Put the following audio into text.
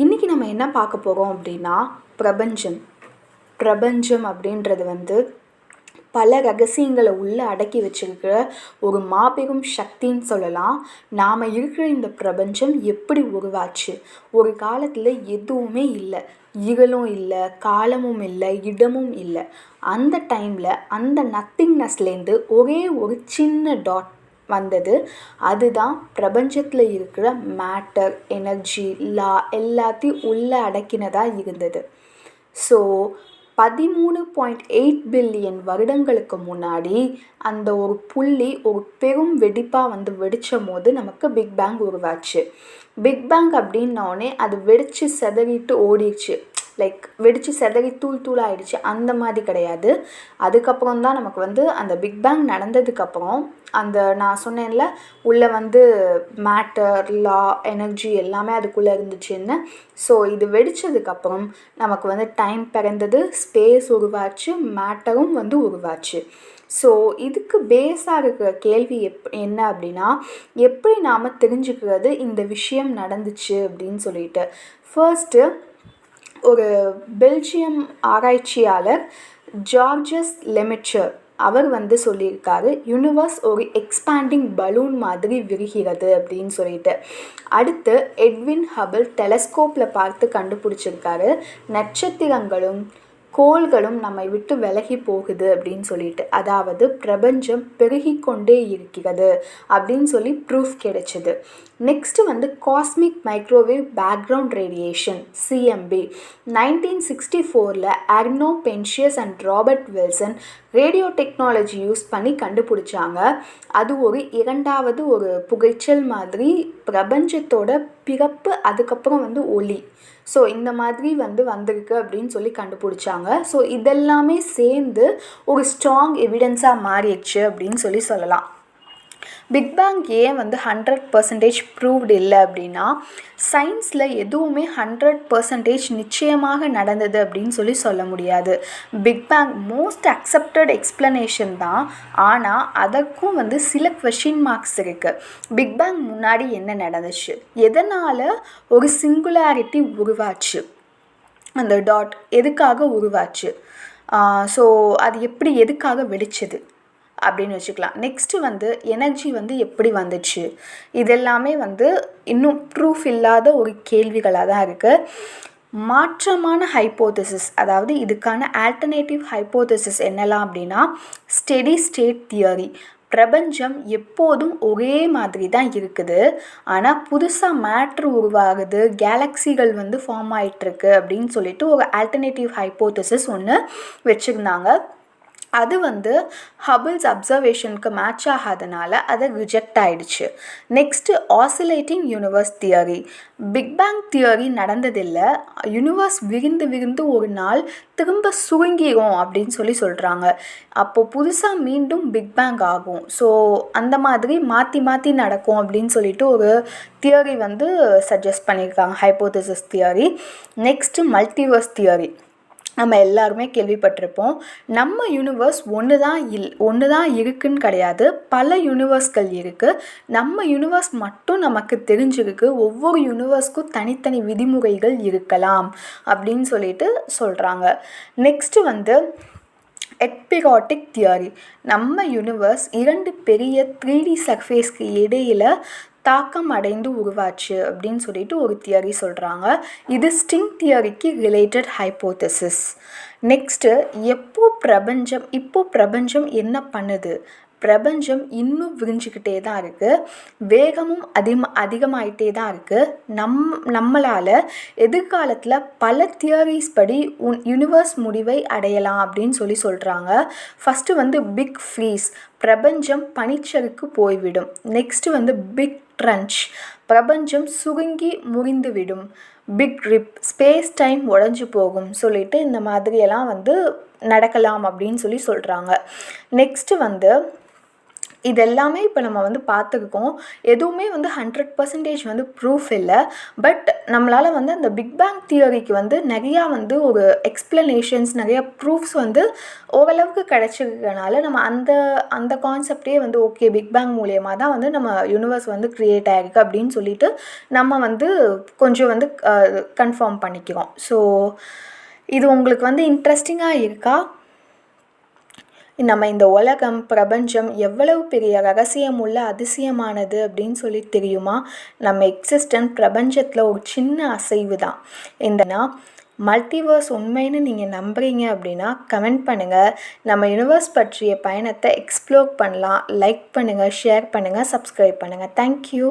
இன்றைக்கி நம்ம என்ன பார்க்க போகிறோம் அப்படின்னா பிரபஞ்சம். பிரபஞ்சம் அப்படின்றது வந்து பல ரகசியங்களை உள்ளே அடக்கி வச்சிருக்கிற ஒரு மாபெரும் சக்தின்னு சொல்லலாம். நாம் இருக்கிற இந்த பிரபஞ்சம் எப்படி உருவாச்சு? ஒரு காலத்தில் எதுவுமே இல்லை. ஈகலும் இல்லை காலமும் இல்லை இடமும் இல்லை. அந்த டைமில் அந்த நத்திங்னஸ்லேருந்து ஒரே ஒரு சின்ன டாட் வந்தது. அதுதான் பிரபஞ்சத்தில் இருக்கிற மேட்டர் எனர்ஜி லா எல்லாத்தையும் உள்ளே அடக்கினதாக இருந்தது. ஸோ பதிமூணு பாயிண்ட் எயிட் பில்லியன் வருடங்களுக்கு முன்னாடி அந்த ஒரு புள்ளி ஒரு பெரும் வெடிப்பாக வந்து வெடித்த போது நமக்கு பிக் பேங் உருவாச்சு. பிக் பேங் அப்படின்னோடனே அது வெடித்து செதறிட்டு ஓடிடுச்சு. லைக் வெடித்து செதறி தூள் தூள் ஆகிடுச்சு அந்த மாதிரி கிடையாது. அதுக்கப்புறம் தான் நமக்கு வந்து அந்த பிக் பேங் நடந்ததுக்கப்புறம் அந்த நான் சொன்னேன்ல உள்ளே வந்து மேட்டர் லா எனர்ஜி எல்லாமே அதுக்குள்ளே இருந்துச்சுன்னு. ஸோ இது வெடித்ததுக்கப்புறம் நமக்கு வந்து டைம் பிறந்தது ஸ்பேஸ் உருவாச்சு மேட்டரும் வந்து உருவாச்சு. ஸோ இதுக்கு பேஸாக இருக்கிற கேள்வி எப் என்ன அப்படின்னா எப்படி நாம் தெரிஞ்சுக்கிறது இந்த விஷயம் நடந்துச்சு அப்படின்னு சொல்லிட்டு. ஃபர்ஸ்ட்டு ஒரு பெல்ஜியம் ஆராய்ச்சியாளர் ஜார்ஜஸ் லெமிச்சர் அவர் வந்து சொல்லியிருக்காரு யூனிவர்ஸ் ஒரு எக்ஸ்பேண்டிங் பலூன் மாதிரி விரிகிறது அப்படின்னு சொல்லிட்டு. அடுத்து எட்வின் ஹபிள் டெலஸ்கோப்பில் பார்த்து கண்டுபிடிச்சிருக்காரு நட்சத்திரங்களும் கோள்களும் நம்மை விட்டு விலகி போகுது அப்படின்னு சொல்லிட்டு. அதாவது பிரபஞ்சம் பெருகி கொண்டே இருக்கிறது அப்படின்னு சொல்லி ப்ரூஃப் கிடைச்சிது. நெக்ஸ்ட்டு வந்து cosmic microwave background radiation CMB nineteen sixty ஃபோரில் Arno Penzias and Robert Wilson radio technology use பண்ணி கண்டுபிடிச்சாங்க. அது ஒரு இரண்டாவது ஒரு புகைச்சல் மாதிரி பிரபஞ்சத்தோட பிறப்பு அதுக்கப்புறம் வந்து ஒளி. ஸோ இந்த மாதிரி வந்து வந்திருக்கு அப்படின்னு சொல்லி கண்டுபிடிச்சாங்க. ஸோ இதெல்லாமே சேர்ந்து ஒரு ஸ்ட்ராங் எவிடன்ஸாக மாறிடுச்சு அப்படின்னு சொல்லி சொல்லலாம். பிக் பேங் ஏன் வந்து ஹண்ட்ரட் பர்சன்டேஜ் ப்ரூவ்டு இல்லை அப்படின்னா சயின்ஸில் எதுவுமே ஹண்ட்ரட் பர்சன்டேஜ் நிச்சயமாக நடந்தது அப்படின்னு சொல்லி சொல்ல முடியாது. Big bang most accepted explanation தான். ஆனால் அதற்கும் வந்து சில கொஷின் மார்க்ஸ் இருக்குது பிக் பேங் முன்னாடி என்ன நடந்துச்சு? எதனால் ஒரு சிங்குலாரிட்டி உருவாச்சு? அந்த டாட் எதுக்காக உருவாச்சு? ஸோ அது எப்படி எதுக்காக வெடிச்சது? அப்படின்னு வச்சுக்கலாம். நெக்ஸ்ட்டு வந்து எனர்ஜி வந்து எப்படி வந்துச்சு? இதெல்லாமே வந்து இன்னும் ப்ரூஃப் இல்லாத ஒரு கேள்விகளாக தான் இருக்குது மாற்றமான ஹைப்போதிசிஸ் அதாவது இதுக்கான ஆல்டர்னேட்டிவ் ஹைப்போதிசிஸ் என்னெல்லாம் அப்படின்னா ஸ்டெடி ஸ்டேட் தியரி பிரபஞ்சம் எப்போதும் ஒரே மாதிரி தான் இருக்குது. ஆனால் புதுசாக மேட்ரு உருவாகுது கேலக்ஸிகள் வந்து ஃபார்ம் ஆகிட்டுருக்கு அப்படின்னு சொல்லிட்டு ஒரு ஆல்டர்னேட்டிவ் ஹைப்போதிசிஸ் ஒன்று வச்சுருந்தாங்க. அது வந்து ஹபிள்ஸ் அப்சர்வேஷனுக்கு மேட்ச் ஆகாதனால அதை ரிஜெக்ட் ஆயிடுச்சு. Next oscillating universe theory big bang theory நடந்ததில்லை. Universe விரிந்து விரிந்து ஒரு நாள் திரும்ப சுருங்கிடும் அப்படின்னு சொல்லி சொல்கிறாங்க அப்போது புதுசாக மீண்டும் பிக் பேங் ஆகும். ஸோ அந்த மாதிரி மாற்றி மாற்றி நடக்கும் அப்படின்னு சொல்லிட்டு ஒரு தியரி வந்து சஜஸ்ட் பண்ணியிருக்காங்க. Hypothesis theory next multiverse theory நம்ம எல்லாருமே கேள்விப்பட்டிருப்போம். நம்ம யூனிவர்ஸ் ஒன்று தான் இல் ஒன்று தான் இருக்குன்னு கிடையாது. பல யூனிவர்ஸ்கள் இருக்குது நம்ம யூனிவர்ஸ் மட்டும் நமக்கு தெரிஞ்சிருக்கு. ஒவ்வொரு யூனிவர்ஸ்க்கும் தனித்தனி விதிமுறைகள் இருக்கலாம் அப்படின்னு சொல்லிட்டு சொல்கிறாங்க நெக்ஸ்ட்டு வந்து எக்பிகாட்டிக் தியரி நம்ம யூனிவர்ஸ் இரண்டு பெரிய த்ரீ டி சர்ஃபேஸ்க்கு இடையில் தாக்கம் அடைந்து உருவாச்சு அப்படின்னு சொல்லிட்டு ஒரு தியரி சொல்கிறாங்க இது ஸ்டிங் தியரிக்கு ரிலேட்டட் ஹைப்போதசிஸ் நெக்ஸ்ட்டு எப்போ பிரபஞ்சம் இப்போ பிரபஞ்சம் என்ன பண்ணுது? பிரபஞ்சம் இன்னும் விரிஞ்சிக்கிட்டே தான் இருக்குது வேகமும் அதிகம் அதிகமாயிட்டே தான் இருக்குது நம் நம்மளால் எதிர்காலத்தில் பல தியரிஸ் படி உன் யூனிவர்ஸ் முடிவை அடையலாம் அப்படின்னு சொல்லி சொல்கிறாங்க ஃபஸ்ட்டு வந்து பிக் ஃப்ரீஸ் பிரபஞ்சம் பனிச்சருக்கு போய்விடும். நெக்ஸ்ட்டு வந்து பிக் ட்ரன்ச் பிரபஞ்சம் சுருங்கி முறிந்துவிடும். பிக் ரிப் ஸ்பேஸ் டைம் உடஞ்சி போகும். சொல்லிட்டு இந்த மாதிரியெல்லாம் வந்து நடக்கலாம் அப்படின்னு சொல்லி சொல்கிறாங்க நெக்ஸ்ட்டு வந்து இது எல்லாமே இப்போ நம்ம வந்து பார்த்துருக்கோம் எதுவுமே வந்து ஹண்ட்ரட் பர்சன்டேஜ் வந்து ப்ரூஃப் இல்லை. பட் நம்மளால் வந்து அந்த பிக் பேங் தியரிக்கு வந்து நிறையா வந்து ஒரு எக்ஸ்ப்ளனேஷன்ஸ் நிறையா ப்ரூஃப்ஸ் வந்து ஓரளவுக்கு கிடச்சிருக்கனால நம்ம அந்த அந்த கான்செப்டே வந்து ஓகே பிக் பேங் மூலியமாக தான் வந்து நம்ம யூனிவர்ஸ் வந்து க்ரியேட் ஆகிருக்கு அப்படின்னு சொல்லிட்டு நம்ம வந்து கொஞ்சம் வந்து கன்ஃபார்ம் பண்ணிக்கிறோம். ஸோ இது உங்களுக்கு வந்து இன்ட்ரெஸ்டிங்காக இருக்கா? நம்ம இந்த உலகம் பிரபஞ்சம் எவ்வளவு பெரிய ரகசியம் உள்ள அதிசயமானது அப்படின்னு சொல்லி தெரியுமா? நம்ம எக்ஸிஸ்டன்ட் பிரபஞ்சத்தில் ஒரு சின்ன அசைவு தான். இந்தனா மல்டிவர்ஸ் உண்மைன்னு நீங்கள் நம்புறீங்க அப்படின்னா கமெண்ட் பண்ணுங்கள் நம்ம யூனிவர்ஸ் பற்றிய பயணத்தை எக்ஸ்ப்ளோர் பண்ணலாம். லைக் பண்ணுங்கள் ஷேர் பண்ணுங்கள் சப்ஸ்கிரைப் பண்ணுங்கள் தேங்க்யூ